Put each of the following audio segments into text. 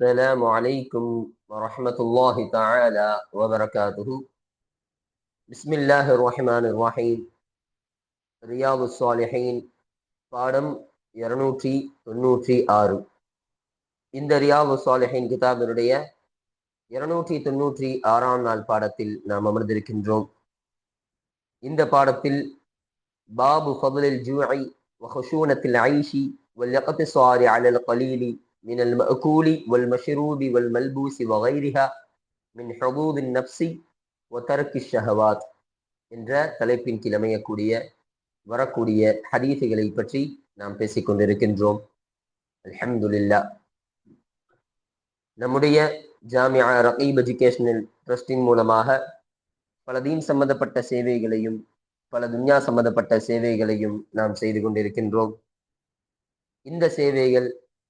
السلام عليكم ورحمة الله تعالى وبركاته بسم الله الرحمن الرحيم رياض الصالحين பாடம் இருநூற்றி தொண்ணூற்றி ஆறு இந்த ரியாபு சாலிஹின் கிதாபினுடைய இருநூற்றி தொண்ணூற்றி ஆறாம் நாள் பாடத்தில் நாம் அமர்ந்திருக்கின்றோம் இந்த பாடத்தில் பாபு ஃபதுலில் ஜூஐ வஹஷூனத்தில் ஐஷி வல்லகத்து சாரி அலல் கலீலி من المأكول والمشروب والملبوس وغيرها من حظوظ النفس وترك الشهوات என்ற தலைப்பின் கீழ் அமையக்கூடிய வரக்கூடிய ஹதீசுகளை பற்றி நாம் பேசிக் கொண்டிருக்கின்றோம் அல்ஹம்துலில்லா நம்முடைய ஜாமியா ரகீப் எஜுகேஷனல் ட்ரஸ்டின் மூலமாக பல தீன் சம்பந்தப்பட்ட சேவைகளையும் பல துன்யா சம்பந்தப்பட்ட சேவைகளையும் நாம் செய்து கொண்டிருக்கின்றோம் இந்த சேவைகள்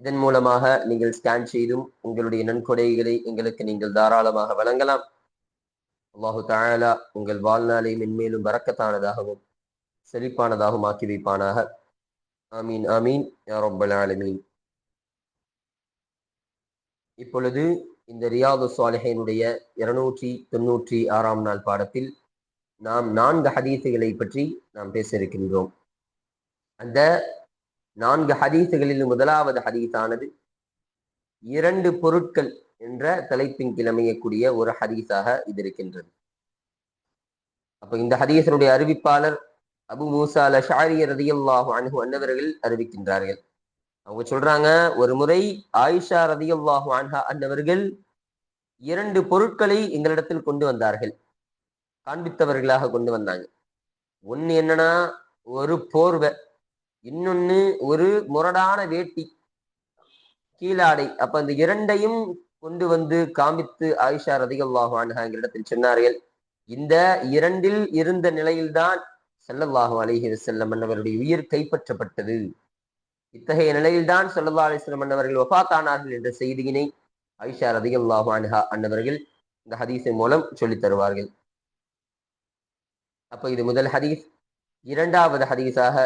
இதன் மூலமாக நீங்கள் ஸ்கேன் செய்தும் உங்களுடைய நன்கொடைகளை எங்களுக்கு நீங்கள் தாராளமாக வழங்கலாம். அல்லாஹு தாயாலா உங்கள் வாழ்நாளை மென்மேலும் வரக்கத்தானதாகவும் செழிப்பானதாகவும் ஆக்கி வைப்பானாக. ஆமீன் ஆமீன் யா ரொம்ப ஆலமீன். இப்பொழுது இந்த ரியாது சாலிஹினுடைய இருநூற்றி தொன்னூற்றி ஆறாம் நாள் பாடத்தில் நாம் நான்கு ஹதீசுகளை பற்றி நாம் பேச இருக்கின்றோம். அந்த நான்கு ஹதீசுகளில் முதலாவது ஹதீஸானது இரண்டு பொருட்கள் என்ற தலைப்பின் கிளமையக்கூடிய ஒரு ஹதீஸாக இது இருக்கின்றது. அப்ப இந்த ஹதீசனுடைய அறிவிப்பாளர் அபு மூசா அல ஷாரி ரதியல்லாஹு அன்ஹு அன்னவர்கள் அறிவிக்கின்றார்கள். அவங்க சொல்றாங்க ஒரு முறை ஆயிஷா ரதியுல்லாஹு அன்ஹா அன்னவர்கள் இரண்டு பொருட்களை எங்களிடத்தில் கொண்டு வந்தார்கள். காண்பித்தவர்களாக கொண்டு வந்தாங்க. ஒன்னு என்னன்னா ஒரு போர்வை. இன்னொன்னு ஒரு முரடான வேட்டி கீழாடை. அப்ப அந்த இரண்டையும் கொண்டு வந்து காமித்து ஆயிஷா ரதிகல்லாஹு அன்ஹா எங்களிடத்தில் சொன்னார்கள். இந்த இரண்டில் இருந்த நிலையில்தான் செல்லல்லாஹு அலிஹி வசல்லம் அன்னவருடைய உயிர் கைப்பற்றப்பட்டது. இத்தகைய நிலையில்தான் செல்லல்லா அலிஸ்லம் அன்னவர்கள் ஒஃபாத்தானார்கள் என்ற செய்தியினை ஐஷா ரதிகல்லாஹு அன்ஹா அன்னவர்கள் இந்த ஹதீஸின் மூலம் சொல்லித் தருவார்கள். அப்ப இது முதல் ஹதீஸ். இரண்டாவது ஹதீஸாக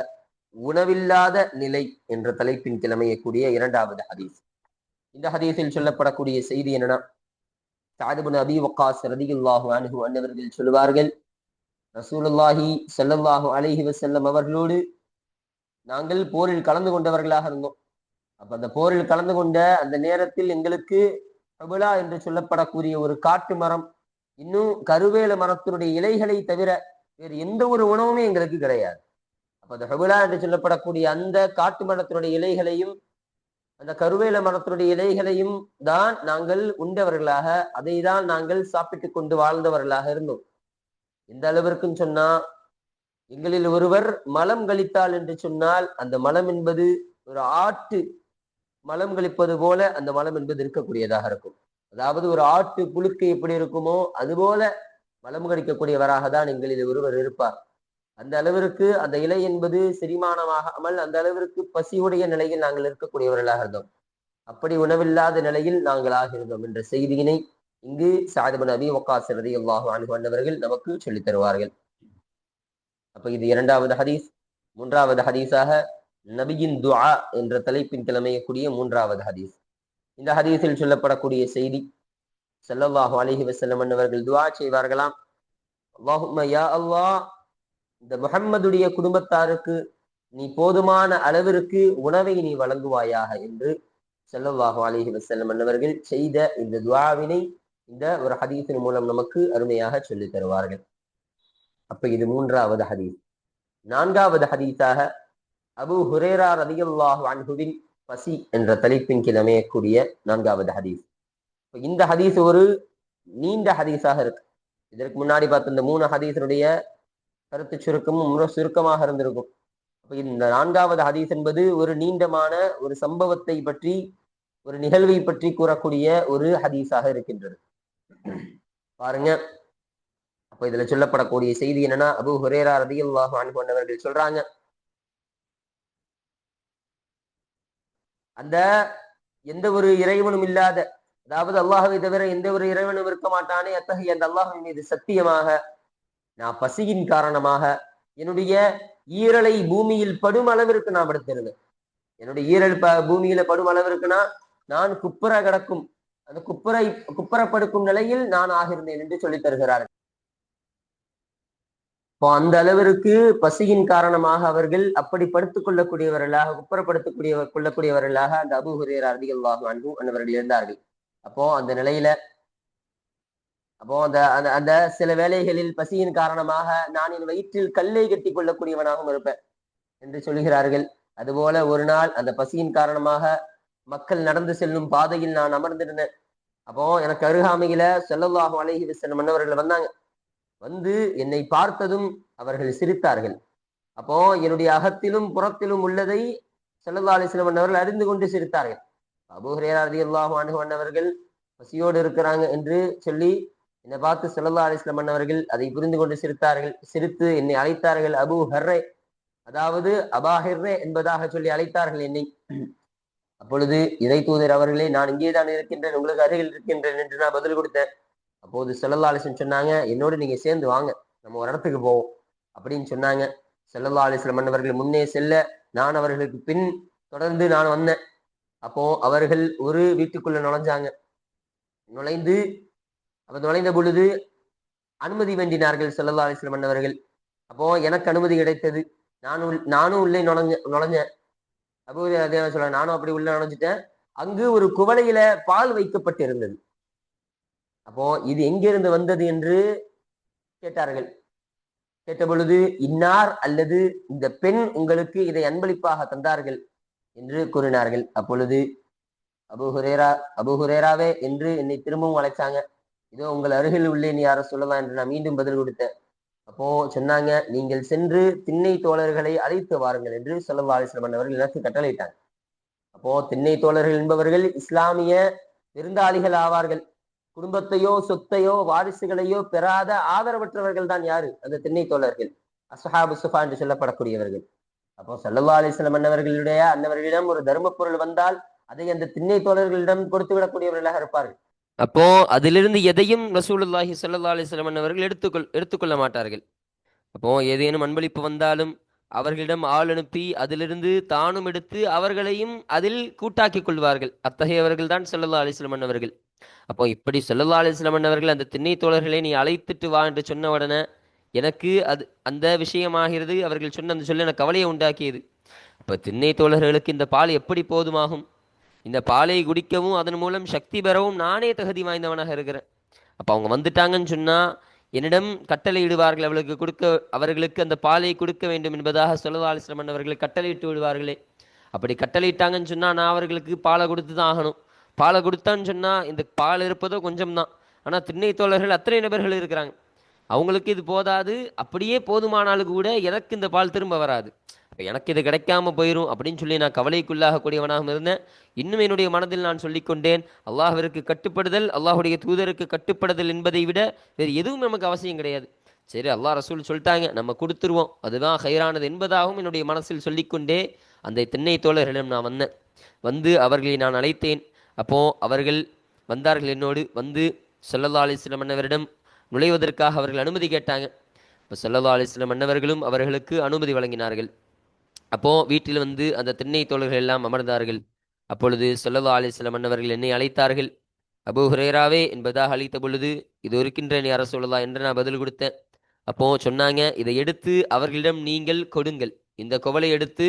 உணவில்லாத நிலை என்ற தலைப்பின் கிழமையக்கூடிய இரண்டாவது ஹதீஸ். இந்த ஹதீஸில் சொல்லப்படக்கூடிய செய்தி என்னன்னா சாதுபன் அபி வக்காஸ் ரதியுல்லாஹு அனுகு அன்னவர்கள் சொல்லுவார்கள் ரசூலுல்லாஹி செல்லல்லாஹு அலைஹி வசல்லம் அவர்களோடு நாங்கள் போரில் கலந்து கொண்டவர்களாக இருந்தோம். அப்ப அந்த போரில் கலந்து கொண்ட அந்த நேரத்தில் எங்களுக்கு பிரபுலா என்று சொல்லப்படக்கூடிய ஒரு காட்டு மரம் இன்னும் கருவேல மரத்தினுடைய இலைகளை தவிர வேறு எந்த ஒரு உணவுமே எங்களுக்கு கிடையாது. அப்ப அந்த ஹபுலா என்று சொல்லப்படக்கூடிய அந்த காட்டு மரத்தினுடைய இலைகளையும் அந்த கருவேல மரத்தினுடைய இலைகளையும் தான் நாங்கள் உண்டவர்களாக அதை தான் நாங்கள் சாப்பிட்டு கொண்டு வாழ்ந்தவர்களாக இருந்தோம். எந்த அளவிற்கும் சொன்னா எங்களில் ஒருவர் மலம் கழித்தால் என்று சொன்னால் அந்த மலம் என்பது ஒரு ஆட்டு மலம் கழிப்பது போல அந்த மலம் என்பது இருக்கக்கூடியதாக இருக்கும். அதாவது ஒரு ஆட்டு புழுக்கு எப்படி இருக்குமோ அதுபோல மலம் கழிக்கக்கூடியவராக தான் எங்களில் ஒருவர் இருப்பார். அந்த அளவிற்கு அந்த இலை என்பது செரிமானமாகாமல் அந்த அளவிற்கு பசியுடைய நிலையில் நாங்கள் இருக்கக்கூடியவர்களாக இருந்தோம். அப்படி உணவில்லாத நிலையில் நாங்கள் ஆகியிருந்தோம் என்ற செய்தியினை இங்கு சாதபன் அபி ஒக்காஸ் ரதி அல்லாஹு நமக்கு சொல்லித் தருவார்கள். அப்ப இது இரண்டாவது ஹதீஸ். மூன்றாவது ஹதீஸாக நபியின் துஆ என்ற தலைப்பின் கிழமையக்கூடிய மூன்றாவது ஹதீஸ். இந்த ஹதீஸில் சொல்லப்படக்கூடிய செய்தி செல்லல்லாஹு அலிஹி வசல்லம் அவர்கள் துவா செய்வார்களாம். யா அல்லாஹ் இந்த முகம்மதுடைய குடும்பத்தாருக்கு நீ போதுமான அளவிற்கு உணவை நீ வழங்குவாயாக என்று செல்லல்லாஹு அலிஹி வசல்லம் அன்னவர்கள் செய்த இந்த துவாவினை இந்த ஒரு ஹதீஸின் மூலம் நமக்கு அருமையாக சொல்லித் தருவார்கள். அப்ப இது மூன்றாவது ஹதீஸ். நான்காவது ஹதீஸாக அபு ஹுரேரா ரதியுல்லாஹு அன்ஹுவின் பசி என்ற தலைப்பின் கீழ் அமையக்கூடிய நான்காவது ஹதீஸ். இந்த ஹதீஸ் ஒரு நீண்ட ஹதீஸாக இருக்கு. இதற்கு முன்னாடி பார்த்த இந்த மூணு ஹதீஸனுடைய கருத்து சுருக்கமும் சுருக்கமாக இருந்திருக்கும். அப்ப இந்த நான்காவது ஹதீஸ் என்பது ஒரு நீண்டமான ஒரு சம்பவத்தை பற்றி ஒரு நிகழ்வை பற்றி கூறக்கூடிய ஒரு ஹதீஸாக இருக்கின்றது. பாருங்க. அப்ப இதுல சொல்லப்படக்கூடிய செய்தி என்னன்னா அபு ஹுரேரா ரதியுல்லாஹு அன்ஹு அவர்கள் சொல்றாங்க. அந்த எந்த ஒரு இறைவனும் இல்லாத அதாவது அல்லாஹவை தவிர எந்த ஒரு இறைவனும் இருக்க மாட்டானே அத்தகைய அந்த அல்லாஹின் மீது சத்தியமாக நான் பசியின் காரணமாக என்னுடைய ஈரலை பூமியில் படும் அளவிற்கு நான் படுத்திருந்தேன். என்னுடைய ஈரல் ப பூமியில படும் அளவிற்குனா நான் குப்புற கிடக்கும். அந்த குப்புரை குப்புறப்படுக்கும் நிலையில் நான் ஆகிருந்தேன் என்று சொல்லி தருகிறார் இப்போ அந்த அளவிற்கு பசியின் காரணமாக அவர்கள் அப்படி படுத்துக் கொள்ளக்கூடியவர்களாக குப்புறப்படுத்தக்கூடிய கொள்ளக்கூடியவர்களாக அந்த அபு ஹுரேர் அருதிகள்வாகும் அன்பு அவர்கள் இருந்தார்கள். அப்போ அந்த நிலையில அப்போ அந்த அந்த அந்த சில வேளைகளில் பசியின் காரணமாக நான் என் வயிற்றில் கல்லை கட்டி கொள்ளக்கூடியவனாகவும் இருப்பேன் என்று சொல்கிறார்கள். அதுபோல ஒரு நாள் அந்த பசியின் காரணமாக மக்கள் நடந்து செல்லும் பாதையில் நான் அமர்ந்திருந்தேன். அப்போ எனக்கு அருகாமையில செல்லல்லாஹு அழகி வஸல்லம் மன்னவர்கள் வந்தாங்க. வந்து என்னை பார்த்ததும் அவர்கள் சிரித்தார்கள். அப்போ என்னுடைய அகத்திலும் புறத்திலும் உள்ளதை செல்லல்லா அலிஸ்லம் மன்னவர்கள் அறிந்து கொண்டு சிரித்தார்கள். அபுஹரேரா ரதி அல்லாஹு மன்னவர்கள் பசியோடு இருக்கிறாங்க என்று சொல்லி என்னை பார்த்து செல்லல்லா அலிஸ்லம் அண்ணவர்கள் அதை புரிந்து கொண்டு சிரித்தார்கள். சிரித்து என்னை அழைத்தார்கள் அபு ஹர்ரே. அதாவது அபாஹிர்ரே என்பதாக சொல்லி அழைத்தார்கள் என்னை. அப்பொழுது இறை தூதர் அவர்களே நான் இங்கேதான் இருக்கின்றேன் உங்களுக்கு அருகில் இருக்கின்றேன் என்று நான் பதில் கொடுத்தேன். அப்போது செல்லல்லா அலிஸ்லம் சொன்னாங்க என்னோடு நீங்க சேர்ந்து வாங்க நம்ம ஒரு இடத்துக்கு போவோம். அப்படின்னு சொன்னாங்க. செல்லல்லா அலிஸ்லம் மன்னவர்கள் முன்னே செல்ல நான் அவர்களுக்கு பின் தொடர்ந்து நான் வந்தேன். அப்போ அவர்கள் ஒரு வீட்டுக்குள்ள நுழைஞ்சாங்க. நுழைந்து அப்போ நுழைந்த பொழுது அனுமதி வேண்டினார்கள் செல்லல்லா அலிஸ்லம் மன்னவர்கள் அப்போ எனக்கு அனுமதி கிடைத்தது. நானும் நானும் உள்ளே நுழைஞ்ச நுழைஞ்சேன் அப்போ அதே சொல்ல நானும் அப்படி உள்ள நுழைஞ்சிட்டேன். அங்கு ஒரு குவளையில பால் வைக்கப்பட்டிருந்தது. அப்போ இது எங்கிருந்து வந்தது என்று கேட்டார்கள். கேட்ட பொழுது இன்னார் அல்லது இந்த பெண் உங்களுக்கு இதை அன்பளிப்பாக தந்தார்கள்? என்று கூறினார்கள். அப்பொழுது அபு ஹுரேரா அபு ஹுரேராவே என்று என்னை திரும்பவும் அழைச்சாங்க. இதோ உங்கள் அருகில் உள்ளே நீ சொல்லலாம் என்று நான் மீண்டும் பதில் கொடுத்தேன். அப்போ சொன்னாங்க நீங்கள் சென்று திண்ணை தோழர்களை அழைத்து வாருங்கள் என்று சொல்லல்லா அலிஸ்லமன் அவர்கள் எனக்கு கட்டளையிட்டாங்க. அப்போ திண்ணை தோழர்கள் என்பவர்கள் இஸ்லாமிய விருந்தாளிகள் ஆவார்கள். குடும்பத்தையோ சொத்தையோ வாரிசுகளையோ பெறாத ஆதரவற்றவர்கள் தான் யாரு? அந்த திண்ணை தோழர்கள். அசஹாபு சுஃபா என்று சொல்லப்படக்கூடியவர்கள். அப்போ சல்லல்லா அலிஸ்லம் அன்னவர்களுடைய அன்னவர்களிடம் ஒரு தர்ம பொருள் வந்தால் அதை அந்த திண்ணை தோழர்களிடம் கொடுத்து விடக்கூடியவர்களாக இருப்பார்கள். அப்போ அதிலிருந்து எதையும் ரசூலுல்லாஹி சல்லா அலைஹி அவர்கள் எடுத்துக்கொள் எடுத்துக்கொள்ள மாட்டார்கள். அப்போ ஏதேனும் அன்பளிப்பு வந்தாலும் அவர்களிடம் ஆள் அனுப்பி அதிலிருந்து தானும் எடுத்து அவர்களையும் அதில் கூட்டாக்கிக் கொள்வார்கள். அத்தகையவர்கள் தான் ஸல்லல்லாஹு அலிஸ்லமன் அவர்கள். அப்போ இப்படி ஸல்லல்லாஹு அலிஸ்லமன் அவர்கள் அந்த திண்ணை தோழர்களை நீ அழைத்துட்டு வா என்று சொன்ன உடனே எனக்கு அது அந்த விஷயமாகிறது. அவர்கள் சொன்ன அந்த சொல்ல எனக்கு கவலையை உண்டாக்கியது. இப்போ திண்ணை தோழர்களுக்கு இந்த பால் எப்படி போதுமாகும்? இந்த பாலை குடிக்கவும் அதன் மூலம் சக்தி பெறவும் நானே தகுதி வாய்ந்தவனாக இருக்கிறேன். அப்போ அவங்க வந்துட்டாங்கன்னு சொன்னால் என்னிடம் கட்டளையிடுவார்கள் அவளுக்கு கொடுக்க அவர்களுக்கு அந்த பாலை கொடுக்க வேண்டும் என்பதாக சொல்லதா அவர்கள் கட்டளையிட்டு விடுவார்களே. அப்படி கட்டளையிட்டாங்கன்னு சொன்னால் நான் அவர்களுக்கு பாலை கொடுத்து தான் ஆகணும். பாலை கொடுத்தான்னு சொன்னால் இந்த பால் இருப்பதோ கொஞ்சம் தான் ஆனால் திண்ணை தோழர்கள் அத்தனை நபர்கள் இருக்கிறாங்க. அவங்களுக்கு இது போதாது. அப்படியே போதுமானாலும் கூட எனக்கு இந்த பால் திரும்ப வராது? எனக்கு இது கிடைக்காம போயிடும் அப்படின்னு சொல்லி நான் கவலைக்குள்ளாகக்கூடியவனாக இருந்தேன். இன்னும் என்னுடைய மனதில் நான் சொல்லிக்கொண்டேன் அல்லாஹிற்கு கட்டுப்படுதல் அல்லாஹுடைய தூதருக்கு கட்டுப்படுதல் என்பதை விட வேறு எதுவும் நமக்கு அவசியம் கிடையாது. சரி அல்லாஹ் ரசூல் சொல்லிட்டாங்க நம்ம கொடுத்துருவோம். அதுதான் ஹைரானது என்பதாகவும் என்னுடைய மனசில் சொல்லிக்கொண்டே அந்த திண்ணை தோழர்களிடம் நான் வந்தேன். வந்து அவர்களை நான் அழைத்தேன். அப்போ அவர்கள் வந்தார்கள் என்னோடு. வந்து சொல்லல்லா அலிஸ்லம் மன்னவரிடம் நுழைவதற்காக அவர்கள் அனுமதி கேட்டாங்க. இப்போ சொல்லல்லா அலிஸ்லம் மன்னவர்களும் அவர்களுக்கு அனுமதி வழங்கினார்கள். அப்போது வீட்டில் வந்து அந்த திண்ணை தோழர்கள் எல்லாம் அமர்ந்தார்கள். அப்பொழுது சொல்லல்லா அலிஸ்லம் மன்னவர்கள் என்னை அழைத்தார்கள். அபு ஹுரேராவே என்பதாக அழைத்த பொழுது இது இருக்கின்றேன் அரசு உள்ளதா என்று நான் பதில் கொடுத்தேன். அப்போ சொன்னாங்க இதை எடுத்து அவர்களிடம் நீங்கள் கொடுங்கள். இந்த குவலை எடுத்து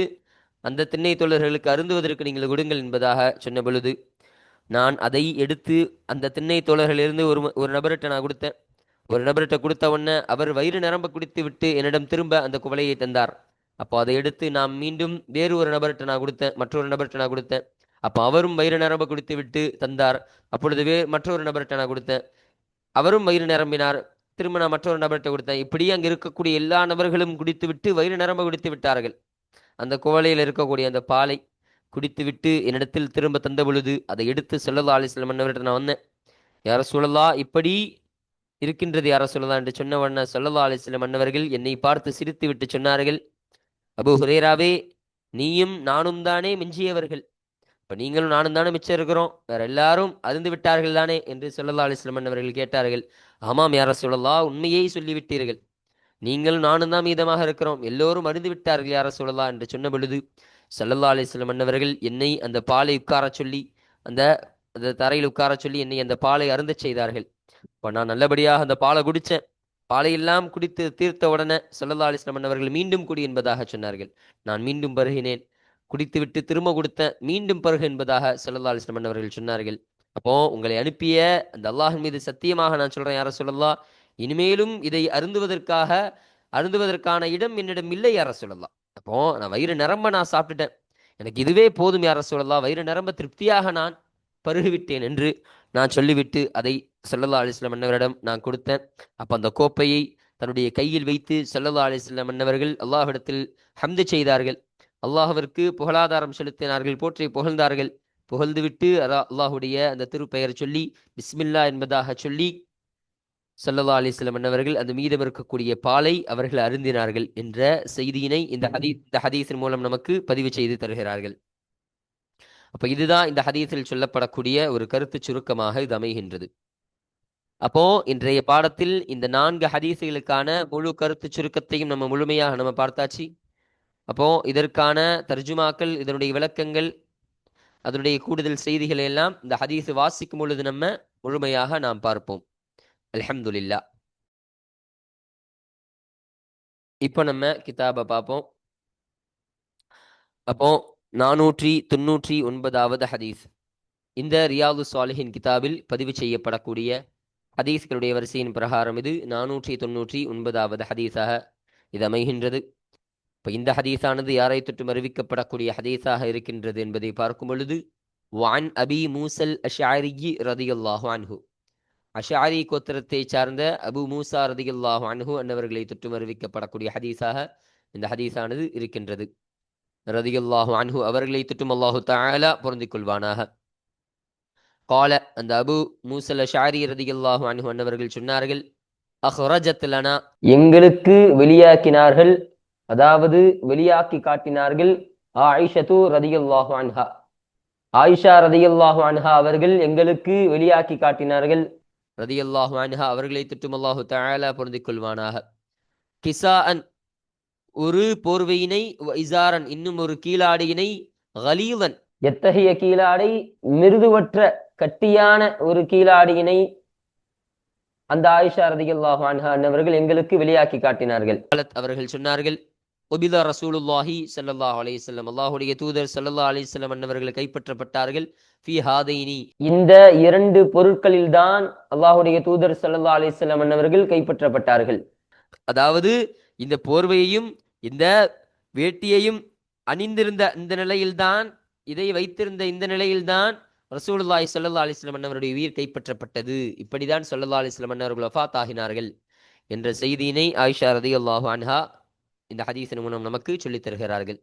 அந்த திண்ணை தோழர்களுக்கு அருந்துவதற்கு நீங்கள் கொடுங்கள் என்பதாக சொன்ன பொழுது நான் அதை எடுத்து அந்த திண்ணை தோழர்களிலிருந்து ஒரு ஒரு நபர்கிட்ட நான் கொடுத்தேன். ஒரு நபர்கிட்ட கொடுத்த உடனே அவர் வயிறு நிரம்ப குடித்து விட்டு என்னிடம் திரும்ப அந்த குவலையை தந்தார். அப்போ அதை எடுத்து நான் மீண்டும் வேறு ஒரு நபர்கிட்ட நான் கொடுத்தேன் மற்றொரு நபர்கிட்ட நான் கொடுத்தேன். அப்போ அவரும் வயிறு நிரம்ப கொடுத்து விட்டு தந்தார். அப்பொழுது வே மற்றொரு நபர்கிட்ட நான் கொடுத்தேன். அவரும் வயிறு நிரம்பினார். திரும்ப நான் மற்றொரு நபர்கிட்ட கொடுத்தேன். இப்படி அங்கே இருக்கக்கூடிய எல்லா நபர்களும் குடித்து விட்டு வயிறு நிரம்ப குடித்து விட்டார்கள். அந்த குவளையில் இருக்கக்கூடிய அந்த பாலை குடித்துவிட்டு என்னிடத்தில் திரும்ப தந்த பொழுது அதை எடுத்து செல்லல்லா அலிஸ்லம் மன்னவர்கிட்ட நான் வந்தேன். யார சூழலா இப்படி இருக்கின்றது யார சொல்லலாம் என்று சொன்ன உடனே சொல்லல்லா அலிஸ்லம் மன்னவர்கள் என்னை பார்த்து சிரித்து விட்டு சொன்னார்கள். அபு ஹுரேராவே நீயும் நானும் தானே மிஞ்சியவர்கள். இப்போ நீங்களும் நானும் தானே மிச்சம் இருக்கிறோம். வேற எல்லாரும் அருந்து விட்டார்கள் தானே என்று சொல்லல்லா அலிஸ்லமன் அவர்கள் கேட்டார்கள். ஆமாம் யார சொல்லலா உண்மையை சொல்லிவிட்டீர்கள் நீங்களும் நானும் தான் மீதமாக இருக்கிறோம். எல்லோரும் அருந்து விட்டார்கள் யார சொல்லலா என்று சொன்ன பொழுது சல்லல்லா அலிஸ்லமன் மன்னவர்கள் என்னை அந்த பாலை உட்காரச் சொல்லி அந்த அந்த தரையில் உட்காரச் சொல்லி என்னை அந்த பாலை அருந்தச் செய்தார்கள். இப்போ நான் நல்லபடியாக அந்த பாலை குடித்தேன். பாலையெல்லாம் குடித்து தீர்த்த உடனே சல்லல்லா அலிஸ்லாமன் அவர்கள் மீண்டும் குடி என்பதாக சொன்னார்கள். நான் மீண்டும் பருகினேன். குடித்துவிட்டு திரும்ப கொடுத்தேன் மீண்டும் பருகு என்பதாக சல்லல்லா அலிஸ்லாமன் அவர்கள் சொன்னார்கள். அப்போ உங்களை அனுப்பிய அந்த அல்லாஹின் மீது சத்தியமாக நான் சொல்றேன் யார சொல்லலாம் இனிமேலும் இதை அருந்துவதற்காக அருந்துவதற்கான இடம் என்னிடம் இல்லை யார சொல்லலாம் அப்போ நான் வயிறு நிரம்ப நான் சாப்பிட்டுட்டேன். எனக்கு இதுவே போதும் யார சொல்லலாம் வயிறு நிரம்ப திருப்தியாக நான் பருகிவிட்டேன் என்று நான் சொல்லிவிட்டு அதை செல்லல்லா அலிஸ்லாம் மன்னவரிடம் நான் கொடுத்தேன். அப்போ அந்த கோப்பையை தன்னுடைய கையில் வைத்து செல்லல்லா அலிஸ்லாம் மன்னவர்கள் அல்லாஹிடத்தில் ஹம்து செய்தார்கள். அல்லாஹ்விற்கு புகழாதாரம் செலுத்தினார்கள் போற்றி புகழ்ந்தார்கள். புகழ்ந்துவிட்டு அதா அல்லாஹுடைய அந்த திருப்பெயர் சொல்லி பிஸ்மில்லா என்பதாக சொல்லி சல்லல்லா அலிஸ்லம் அன்னவர்கள் அந்த மீதம் இருக்கக்கூடிய பாலை அவர்கள் அருந்தினார்கள் என்ற செய்தியினை இந்த ஹதீ இந்த ஹதீஸின் மூலம் நமக்கு பதிவு செய்து தருகிறார்கள். அப்போ இதுதான் இந்த ஹதீஸில் சொல்லப்படக்கூடிய ஒரு கருத்து சுருக்கமாக இது அமைகின்றது. அப்போ இன்றைய பாடத்தில் இந்த நான்கு ஹதீசுகளுக்கான முழு கருத்து சுருக்கத்தையும் நம்ம முழுமையாக நம்ம பார்த்தாச்சு. அப்போ இதற்கான தர்ஜுமாக்கள் இதனுடைய விளக்கங்கள் அதனுடைய கூடுதல் செய்திகளை எல்லாம் இந்த ஹதீஸ் வாசிக்கும் பொழுது நம்ம முழுமையாக நாம் பார்ப்போம். அலமதுல்லா இப்போ நம்ம கிதாபை பார்ப்போம். அப்போ நானூற்றி தொன்னூற்றி ஒன்பதாவது ஹதீஸ். இந்த ரியாது சாலிஹின் கிதாபில் பதிவு செய்யப்படக்கூடிய ஹதீஸ்களுடைய வரிசையின் பிரகாரம் இது. நானூற்றி தொன்னூற்றி ஒன்பதாவது ஹதீஸாக இது அமைகின்றது. இப்போ இந்த ஹதீஸானது யாரை தொற்றும் அறிவிக்கப்படக்கூடிய ஹதீஸாக இருக்கின்றது என்பதை பார்க்கும் பொழுது வான் அபி மூசல் அஷாரிகி ரதியுல்லாஹு அன்ஹு. அஷாரி கோத்திரத்தை சார்ந்த அபு மூசா ரதியுல்லாஹு அன்ஹு அன்னவர்களை தொற்றும் அறிவிக்கப்படக்கூடிய ஹதீஸாக இந்த ஹதீஸானது இருக்கின்றது. ரதியுல்லாஹு அன்ஹு அவர்களை தொற்றும் அல்லாஹு தஆலா பொருந்திக் கொள்வானாக கால அந்த அபு மூசல் ஷாரி ரதியுல்லாஹு அன்ஹு அன்னவர்கள் சொன்னார்கள் அஹ்ரஜத் லனா. எங்களுக்கு வெளியாக்கினார்கள் அதாவது வெளியாக்கி காட்டினார்கள் ஆயிஷத்து ரதியுல்லாஹு அன்ஹா. ஆயிஷா ரதியுல்லாஹு அன்ஹா அவர்கள் எங்களுக்கு வெளியாக்கி காட்டினார்கள். ரதியுல்லாஹு அன்ஹா அவர்களை திட்டும் அல்லாஹு தஆலா பொருந்திக் கொள்வானாக கிசாஅன் ஒரு போர்வையினை இசாரன் இன்னும் ஒரு கீழாடியினை கலீலன். எத்தகைய கீழாடை? மிருதுவற்ற கட்டியான ஒரு கீழாடியினை அந்த ஆயிஷா ரதியுல்லாஹு அன்ஹா அன்னவர்கள் எங்களுக்கு வெளியாக்கி காட்டினார்கள். அவர்கள் சொன்னார்கள் ஒபிதா ரசூலுல்லாஹி ஸல்லல்லாஹு அலைஹி வஸல்லம். அல்லாஹ்வுடைய தூதர் ஸல்லல்லாஹு அலைஹி வஸல்லம் அன்னவர்கள் கைப்பற்றப்பட்டார்கள். ஃபி ஹாதைனி. இந்த இரண்டு பொருட்களில்தான் அல்லாஹ்வுடைய தூதர் ஸல்லல்லாஹு அலைஹி வஸல்லம் அன்னவர்கள் கைப்பற்றப்பட்டார்கள். அதாவது இந்த போர்வையையும் இந்த வேட்டியையும் அணிந்திருந்த இந்த நிலையில்தான் இதை வைத்திருந்த இந்த நிலையில்தான் ரசூலுல்லாய் ஸல்லல்லாஹு அலிஸ்லம் அவருடைய உயிர் கைப்பற்றப்பட்டது. இப்படிதான் சொல்லல்லா அலிஸ்லம் வஸல்லம் வஃத் ஆகினார்கள் என்ற செய்தியினை ஆயிஷா ரதியல்லாஹு அன்ஹா இந்த ஹதீஸின் மூலம் நமக்கு சொல்லித் தருகிறார்கள்.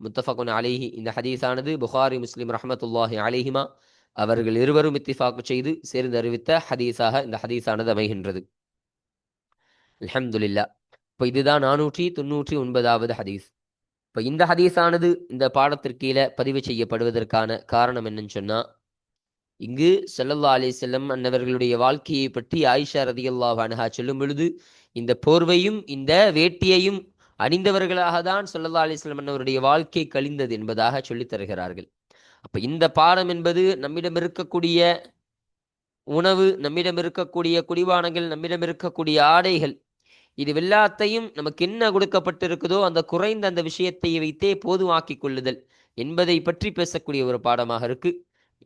முத்தஃபகுன் அலிஹி இந்த ஹதீஸானது புகாரி முஸ்லிம் ரஹமத்துல்லாஹி அலிஹிமா அவர்கள் இருவரும் இத்திஃபாக்கு செய்து சேர்ந்து அறிவித்த ஹதீஸாக இந்த ஹதீஸானது அமைகின்றது. அலமதுல்லா இப்போ இதுதான் நானூற்றி தொண்ணூற்றி ஒன்பதாவது ஹதீஸ். இப்போ இந்த ஹதீஸானது இந்த பாடத்திற்கீழே பதிவு செய்யப்படுவதற்கான காரணம் என்னன்னு சொன்னா இங்கு செல்லல்லா அலி செல்லம் அன்னவர்களுடைய வாழ்க்கையை பற்றி ஆயிஷா ரதியல்லாஹு அன்ஹா சொல்லும் பொழுது இந்த போர்வையும் இந்த வேட்டியையும் அணிந்தவர்களாக தான் சொல்லல்லா அலைஹி வஸல்லம் அன்னவருடைய வாழ்க்கை கழிந்தது என்பதாக சொல்லித் தருகிறார்கள். அப்ப இந்த பாடம் என்பது நம்மிடம் இருக்கக்கூடிய உணவு நம்மிடம் இருக்கக்கூடிய குடிவானங்கள் நம்மிடம் இருக்கக்கூடிய ஆடைகள் இது எல்லாத்தையும் நமக்கு என்ன கொடுக்கப்பட்டிருக்குதோ அந்த குறைந்த அந்த விஷயத்தை வைத்தே போதுமாக்கிக் கொள்ளுதல் என்பதை பற்றி பேசக்கூடிய ஒரு பாடமாக இருக்கு.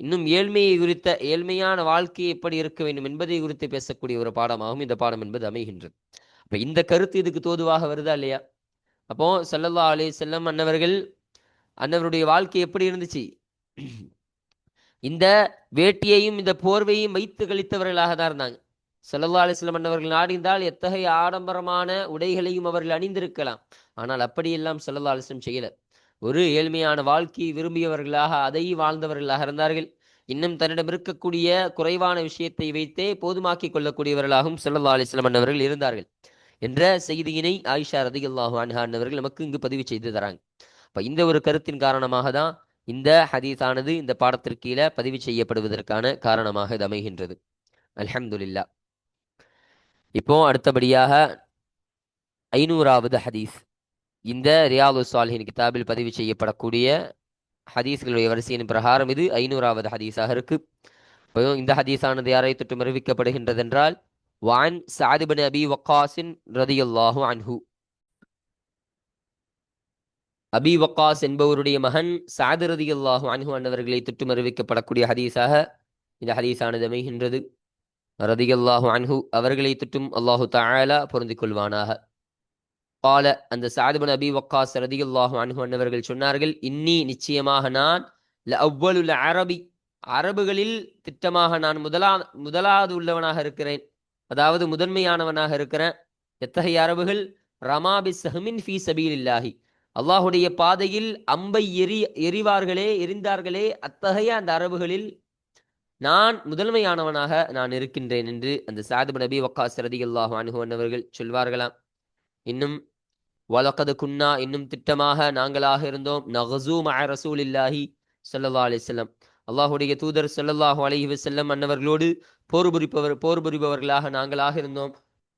இன்னும் ஏழ்மையை குறித்த ஏழ்மையான வாழ்க்கை எப்படி இருக்க வேண்டும் என்பதை குறித்து பேசக்கூடிய ஒரு பாடமாகவும் இந்த பாடம் என்பது அமைகின்றது. அப்ப இந்த கருத்து இதுக்கு தோதுவாக வருதா இல்லையா? அப்போ ஸல்லல்லாஹு அலி செல்லம் அன்னவர்கள் அன்னவருடைய வாழ்க்கை எப்படி இருந்துச்சு? இந்த வேட்டியையும் இந்த போர்வையும் வைத்து கழித்தவர்களாக தான் இருந்தாங்க. ஸல்லல்லாஹு அலைஹி வஸல்லம் அன்னவர்கள் நாடிந்தால் எத்தகைய ஆடம்பரமான உடைகளையும் அவர்கள் அணிந்திருக்கலாம். ஆனால் அப்படியெல்லாம் ஸல்லல்லாஹு செய்யல. ஒரு ஏழ்மையான வாழ்க்கையை விரும்பியவர்களாக அதை வாழ்ந்தவர்களாக இருந்தார்கள் இன்னும் தன்னிடம் இருக்கக்கூடிய குறைவான விஷயத்தை வைத்தே போதுமாக்கிக் கொள்ளக்கூடியவர்களாகவும் ஸல்லல்லாஹு அலைஹி அன்னவர்கள் இருந்தார்கள். என்ற செய்தியினை ஆயிஷா ரதிகல்லாஹு அன்ஹான்னவர்கள் நமக்கு இங்கு பதிவு செய்து தராங்க. அப்ப இந்த ஒரு கருத்தின் காரணமாக தான் இந்த ஹதீஸானது இந்த பாடத்திற்கு கீழே பதிவு செய்யப்படுவதற்கான காரணமாக இது அமைகின்றது. அலமதுல்லா இப்போ அடுத்தபடியாக ஐநூறாவது ஹதீஸ். இந்த ரியாலு சாலிஹின் கிதாபில் பதிவு செய்யப்படக்கூடிய ஹதீஸ்களுடைய வரிசையின் பிரகாரம் இது ஐநூறாவது ஹதீஸாக இருக்கு. இப்போ இந்த ஹதீஸானது யாரை தொட்டு அறிவிக்கப்படுகின்றது என்றால் வான் சாதிபன் அபி வக்காசின் ரதியல்லாஹு அன்ஹு. அபி வக்காஸ் என்பவருடைய மகன் சாது ரதியல்லாஹு அன்ஹு அன்னவர்களை தொட்டு அறிவிக்கப்படக்கூடிய ஹதீஸாக இந்த ஹதீஸானது அமைகின்றது. ரதியல்லாஹு அன்ஹு அவர்களை திட்டும் அல்லாஹு தாயாலா பொருந்திக் கொள்வானாக. பால அந்த சாதுபன் அபி வக்காஸ் ரதியுல்லாஹு அன்ஹு அன்னவர்கள் சொன்னார்கள் இன்னி நிச்சயமாக நான் ல அவ்வலுல் அரபி அரபுகளில் திட்டமாக நான் முதலா முதலாவது உள்ளவனாக இருக்கிறேன். அதாவது முதன்மையானவனாக இருக்கிறேன். எத்தகைய அரபுகள்? ரமாபி சஹமின் ஃபி சபீல் இல்லாஹி அல்லாஹுடைய பாதையில் அம்பை எரி எரிவார்களே எரிந்தார்களே அத்தகைய அந்த அரபுகளில் நான் முதன்மையானவனாக நான் இருக்கின்றேன் என்று அந்த சாதுபன் நபி வக்காஸ் ரதியுல்லாஹு அன்ஹு அன்னவர்கள் சொல்வார்களாம். இன்னும் வலக்கது குன்னா இன்னும் திட்டமாக நாங்களாக இருந்தோம். நகசூ ரசூல் இல்லாஹி ஸல்லல்லாஹு அலைஹி வஸல்லம். அல்லாஹுடைய தூதர் ஸல்லல்லாஹு அலஹி செல்லம் அன்னவர்களோடு போர் புரிப்பவர் போர் புரிபவர்களாக நாங்களாக இருந்தோம்.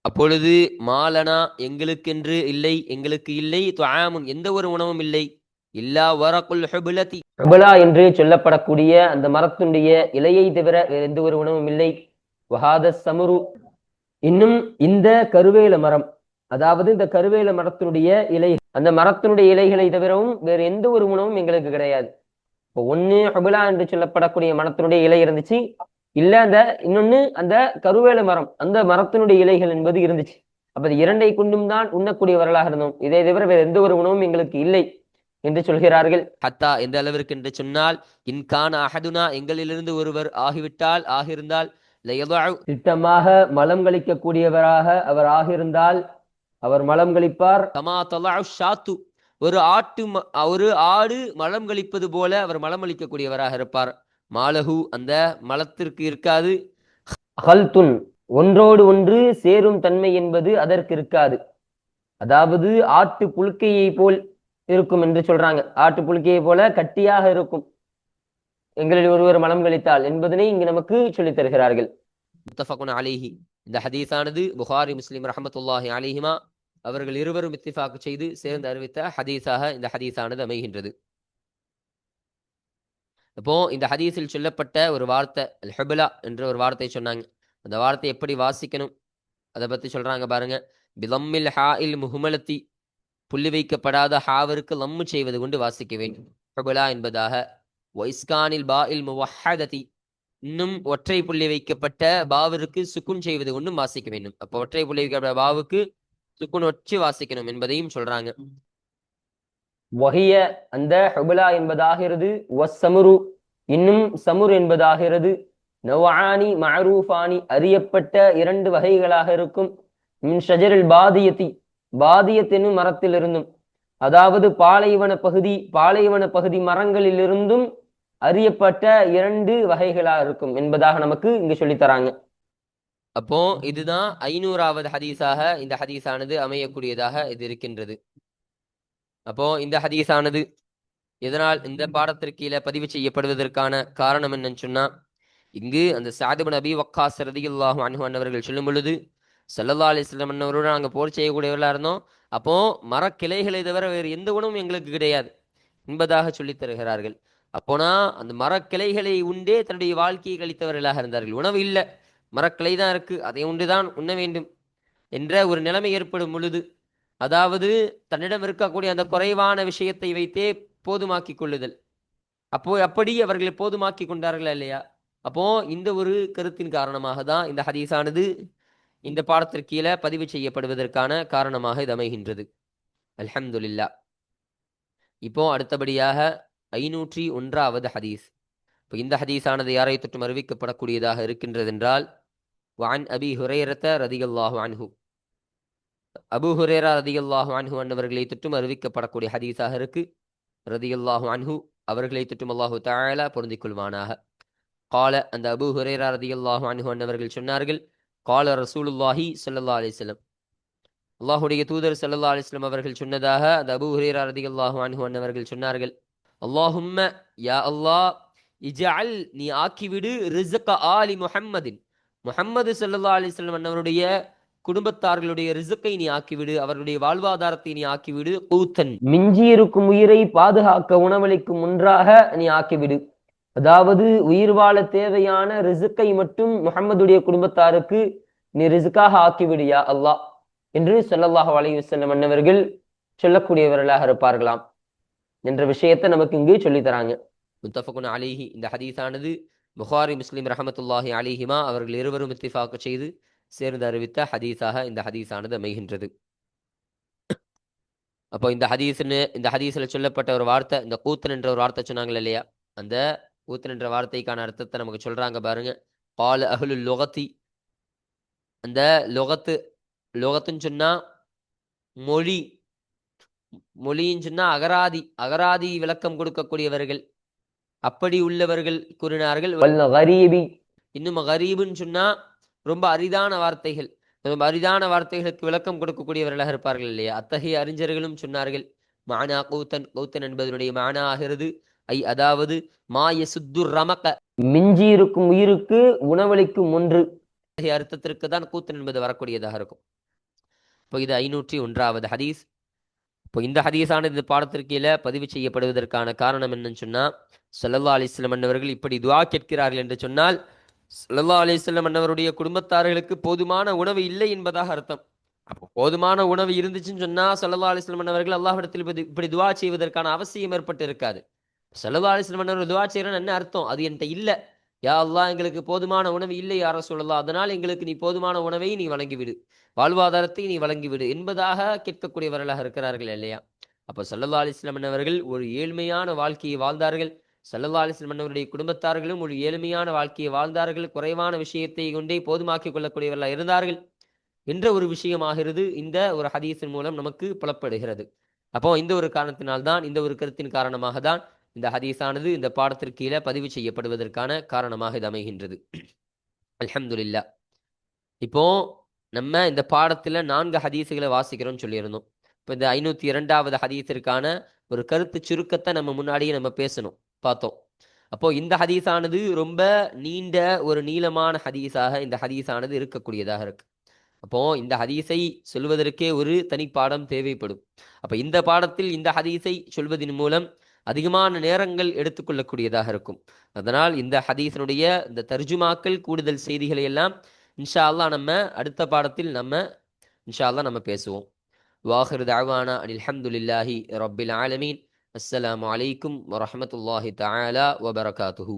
அப்பொழுது மாலனா எங்களுக்கென்று இல்லை எங்களுக்கு இல்லை துவாமும் எந்த ஒரு உணவும் இல்லை இல்லா வரகுல் ஹுபுலதி. ஹுபுலா என்று சொல்லப்படக்கூடிய அந்த மரத்துடைய இலையை தவிர வேறு எந்த ஒரு உணவும் இல்லை. வஹாத சமுரு. இன்னும் இந்த கருவேல மரம் அதாவது இந்த கருவேல மரத்தினுடைய இலை அந்த மரத்தினுடைய இலைகளை தவிரவும் வேறு எந்த ஒரு உணவும் எங்களுக்கு கிடையாது. இப்போ ஒண்ணு ஹபுலா என்று சொல்லப்படக்கூடிய மரத்தினுடைய இலை இருந்துச்சு. இல்ல அந்த இன்னொன்னு அந்த கருவேல மரம் அந்த மரத்தினுடைய இலைகள் என்பது இருந்துச்சு. அப்ப இரண்டை கொண்டும் தான் உண்ணக்கூடியவர்களாக இருந்தோம். இதை தவிர வேறு எந்த ஒரு உணவும் எங்களுக்கு இல்லை. என்று சொல்கிறார்கள். ஹத்தா எந்த அளவிற்கு என்று சொன்னால் இன்கான அஹதுனா எங்களிலிருந்து ஒருவர் ஆகிவிட்டால் ஆகியிருந்தால் திட்டமாக மலம் கழிக்கக்கூடியவராக அவர் ஆகியிருந்தால் அவர் மலம் கழிப்பார். கமா தலா ஷாத்து. ஒரு ஆட்டு ஒரு ஆடு மலம் கழிப்பது போல அவர் மலம் அளிக்கக்கூடியவராக இருப்பார். மாலகு அந்த மலத்திற்கு இருக்காது. ஹல்துன் ஒன்றோடு ஒன்று சேரும் தன்மை என்பது அதற்கு இருக்காது. அதாவது ஆட்டு புழுக்கையை போல் இருக்கும் என்று சொல்றாங்க. ஆட்டு போல கட்டியாக இருக்கும். எங்களில் ஒருவர் மலம் கழித்தால் என்பதனை இங்கு நமக்கு சொல்லித் தருகிறார்கள். முத்தஃபகுன் அலிஹி. இந்த ஹதீஸானது புகாரி முஸ்லீம் ரஹமத்துல்லாஹி அலிஹிமா அவர்கள் இருவரும் இத்திஃபாக்கு செய்து சேர்ந்து அறிவித்த ஹதீஸாக இந்த ஹதீஸானது அமைகின்றது. இப்போ இந்த ஹதீஸில் சொல்லப்பட்ட ஒரு வார்த்தை அல் என்ற ஒரு வார்த்தை சொன்னாங்க. அந்த வார்த்தை எப்படி வாசிக்கணும்? அதை பத்தி சொல்றாங்க பாருங்க. பிலம்மில் ஹா இல் முஹுமலத்தி புள்ளி வைக்கப்படாத ஹாவிற்கு லம்மு செய்வது கொண்டு வாசிக்க வேண்டும். பிரபுலா என்பதாக ஒய்ஸ்கானில் பா இல் முவஹததி இன்னும் ஒற்றை புள்ளி வைக்கப்பட்ட பாவிற்கு சுக்குன் செய்வது கொண்டும் வாசிக்க வேண்டும். அப்போ ஒற்றை புள்ளி வைக்கப்பட்ட பாவுக்கு சுக்குன் வச்சு வாசிக்கணும் என்பதையும் சொல்றாங்க. வகிய அந்த ஹுபலா என்பதாகிறது வசமுரு இன்னும் சமுர் என்பதாகிறது நவானி மஹரூஃபானி அறியப்பட்ட இரண்டு வகைகளாக இருக்கும். மின் ஷஜரில் பாதியத்தி பாதியத் மரத்திலிருந்தும் அதாவது பாலைவன பகுதி பாலைவன பகுதி மரங்களிலிருந்தும் அறியப்பட்ட இரண்டு வகைகளா இருக்கும் என்பதாக நமக்கு இங்கு சொல்லித்தராங்க அப்போ இதுதான் ஐநூறாவது ஹதீஸாக இந்த ஹதீஸானது அமையக்கூடியதாக இது இருக்கின்றது. அப்போ இந்த ஹதீஸானது எதனால் இந்த பாடத்திற்கு கீழே பதிவு செய்யப்படுவதற்கான காரணம் என்னன்னு சொன்னா இங்கு அந்த சாதிபு நபி வக்காஸ் ரதியுல்லாஹு அன்ஹு அன்னவர்கள் சொல்லும் பொழுது சல்லல்லா அலிஸ்லம் அன்னவரோடு நாங்கள் போர் செய்யக்கூடியவர்களாக இருந்தோம். அப்போது மரக்கிளைகளை தவிர வேறு எந்த உணவும் எங்களுக்கு கிடையாது. என்பதாக சொல்லித் தருகிறார்கள். அப்போனா அந்த மரக்கிளைகளை உண்டே தன்னுடைய வாழ்க்கையை கழித்தவர்களாக இருந்தார்கள். உணவு இல்லை. மரக்கிளை தான் இருக்குது அதை உண்டு தான் உண்ண வேண்டும் என்ற ஒரு நிலைமை ஏற்படும் பொழுது அதாவது தன்னிடம் இருக்கக்கூடிய அந்த குறைவான விஷயத்தை வைத்தே போதுமாக்கி கொள்ளுதல். அப்போ அப்படி அவர்களை போதுமாக்கி கொண்டார்களா இல்லையா? அப்போ இந்த ஒரு கருத்தின் காரணமாக தான் இந்த ஹதீஸானது இந்த பாடத்திற்கு கீழே பதிவு செய்யப்படுவதற்கான காரணமாக இது அமைகின்றது. அல்ஹம்துல்லா இப்போ அடுத்தபடியாக ஐநூற்றி ஒன்றாவது ஹதீஸ். இப்போ இந்த ஹதீஸானது யாரை தொற்றும் அறிவிக்கப்படக்கூடியதாக இருக்கின்றதென்றால் வான் அபி ஹுரேரத்த ரதிகல்லாஹு அன்ஹு. அபு ஹுரேரா ரதிகல்லாஹு அன்ஹு அன்னவர்களை தொற்றும் அறிவிக்கப்படக்கூடிய ஹதீஸாக இருக்கு. ரதிகல்லாஹு அன்ஹு அவர்களை தொற்றும் அல்லாஹு தஆலா பொருந்திக் கொள்வானாக. கால அந்த அபு ஹுரேரா ரதிகல்லாஹு அன்ஹு அன்னவர்கள் சொன்னார்கள் கால ரசூலுல்லாஹி ஸல்லல்லாஹு அலிஸ்லம் அல்லாஹுடைய தூதர் ஸல்லல்லாஹு அலிஸ்லம் அவர்கள் சொன்னதாக அந்த அபு ஹுரேரா ரதியல்லாஹு அன்ஹு அன்னவர்கள் சொன்னார்கள். அல்லாஹும்ம யா அல்லாஹ் இஜஅல் நீ ஆக்கிவிடு ரிசக்க ஆலி முஹம்மதின். முஹம்மது ஸல்லல்லாஹு அலிஸ்லம் அன்னவருடைய குடும்பத்தார்களுடைய ரிசுக்கை நீ ஆக்கிவிடு அவர்களுடைய வாழ்வாதாரத்தை நீ ஆக்கிவிடு கூத்தன். மிஞ்சி இருக்கும் உயிரை பாதுகாக்க உணவளிக்கும் ஒன்றாக நீ ஆக்கிவிடு. அதாவது உயிர் வாழ தேவையான ரிசுக்கை மட்டும் முகமதுடைய குடும்பத்தாருக்கு நீ ரிசுக்காக ஆக்கிவிடியா அல்லாஹ் என்று ஸல்லல்லாஹு அலைஹி வஸல்லம் அன்னவர்கள் சொல்லக்கூடியவர்களாக இருப்பார்களாம் என்ற விஷயத்தை நமக்கு இங்கு சொல்லி தராங்க. முத்தஃபகுன் அலிஹி. இந்த ஹதீஸானது புகாரி முஸ்லீம் ரஹமத்துல்லாஹி அலிஹிமா அவர்கள் இருவரும் இத்திஃபாக்கு செய்து சேர்ந்து அறிவித்த ஹதீஸாக இந்த ஹதீஸானது அமைகின்றது. அப்போ இந்த ஹதீஸ்னு இந்த ஹதீஸில் சொல்லப்பட்ட ஒரு வார்த்தை இந்த கூத்தன் என்ற ஒரு வார்த்தை சொன்னாங்க இல்லையா? அந்த கூத்தன் என்ற வார்த்தைக்கான அர்த்தத்தை நமக்கு சொல்றாங்க பாருங்க. பால் அஹ்லு லொகத்தி. அந்த லொகத்து லொகத்துன்னு சொன்னா மொழி. மொழின்னு சொன்னா அகராதி. அகராதி விளக்கம் கொடுக்கக்கூடியவர்கள். அப்படி உள்ளவர்கள் கூறினார்கள். இன்னும் கரீபுன்னு சொன்னா ரொம்ப அரிதான வார்த்தைகள். ரொம்ப அரிதான வார்த்தைகளுக்கு விளக்கம் கொடுக்கக்கூடியவர்களாக இருப்பார்கள் இல்லையா? அத்தகைய அறிஞர்களும் சொன்னார்கள். மானா கௌத்தன் கௌத்தன் என்பதனுடைய மானா ஆகிறது ஐ அதாவது மாய சுத்து ரமக. மிஞ்சி இருக்கும் உயிருக்கு உணவளிக்கும் ஒன்று. அர்த்தத்திற்கு தான் கூத்தன் என்பது வரக்கூடியதாக இருக்கும். இப்போ இது ஐநூற்றி ஒன்றாவது ஹதீஸ். இப்போ இந்த ஹதீஸானது இந்த பாடத்திற்கீழ பதிவு செய்யப்படுவதற்கான காரணம் என்னன்னு சொன்னா சல்லல்லா அலிஸ்லம் அன்னவர்கள் இப்படி துவா கேட்கிறார்கள் என்று சொன்னால் சல்லல்லா அலிஸ்லம் அன்னவருடைய குடும்பத்தார்களுக்கு போதுமான உணவு இல்லை என்பதாக அர்த்தம். அப்போ போதுமான உணவு இருந்துச்சுன்னு சொன்னா சல்லல்லா அலிஸ்லம் அன்னவர்கள் அல்லாஹிடத்தில் இப்படி துவா செய்வதற்கான அவசியம் ஏற்பட்டு இருக்காது சல்லல்லா அலிஸ்லம் துவா செய்கிறேன்னு என்ன அர்த்தம்? அது என்கிட்ட இல்லை. யா அல்லா எங்களுக்கு போதுமான உணவு இல்லை யார சொல்லலாம் அதனால் எங்களுக்கு நீ போதுமான உணவை நீ வழங்கிவிடு. வாழ்வாதாரத்தை நீ வழங்கிவிடு என்பதாக கேட்கக்கூடியவர்களாக இருக்கிறார்கள் இல்லையா? அப்போ சல்லல்லா அலிஸ்லாம் அவர்கள் ஒரு ஏழ்மையான வாழ்க்கையை வாழ்ந்தார்கள். சல்லல்லா அலிஸ்லாம் அவருடைய குடும்பத்தார்களும் ஒரு ஏழ்மையான வாழ்க்கையை வாழ்ந்தார்கள். குறைவான விஷயத்தை கொண்டே போதுமாக்கிக் கொள்ளக்கூடியவர்களாக இருந்தார்கள். என்ற ஒரு விஷயமாகிறது இந்த ஒரு ஹதீஸின் மூலம் நமக்கு புலப்படுகிறது. அப்போ இந்த ஒரு காரணத்தினால்தான் இந்த ஒரு கருத்தின் காரணமாக தான் இந்த ஹதீஸானது இந்த பாடத்திற்கு கீழே பதிவு செய்யப்படுவதற்கான காரணமாக இது அமைகின்றது. அலமதுல்லா இப்போ நம்ம இந்த பாடத்துல நான்கு ஹதீஸுகளை வாசிக்கிறோம்னு சொல்லியிருந்தோம். இப்போ இந்த ஐநூத்தி இரண்டாவது ஹதீஸிற்கான ஒரு கருத்து சுருக்கத்தை நம்ம முன்னாடியே நம்ம பேசணும். பார்த்தோம். அப்போ இந்த ஹதீஸானது ரொம்ப நீண்ட ஒரு நீளமான ஹதீஸாக இந்த ஹதீஸானது இருக்கக்கூடியதாக இருக்கு. அப்போ இந்த ஹதீஸை சொல்வதற்கே ஒரு தனிப்பாடம் தேவைப்படும். அப்ப இந்த பாடத்தில் இந்த ஹதீஸை சொல்வதன் மூலம் அதிகமான நேரங்கள் எடுத்துக்கொள்ளக்கூடியதாக இருக்கும். அதனால் இந்த ஹதீஸனுடைய இந்த தர்ஜுமாக்கள் கூடுதல் செய்திகளை எல்லாம் இன்ஷா அல்லாஹ் நம்ம அடுத்த பாடத்தில் நம்ம இன்ஷா அல்லாஹ் நம்ம பேசுவோம். வாஹிர் தாவானா அனில் அல்ஹம்துலில்லாஹி ரபில் ஆலமீன் அஸ்ஸலாம் அலைக்கும் வரமத்துல்லாஹி தாலா வபரகாத்துஹு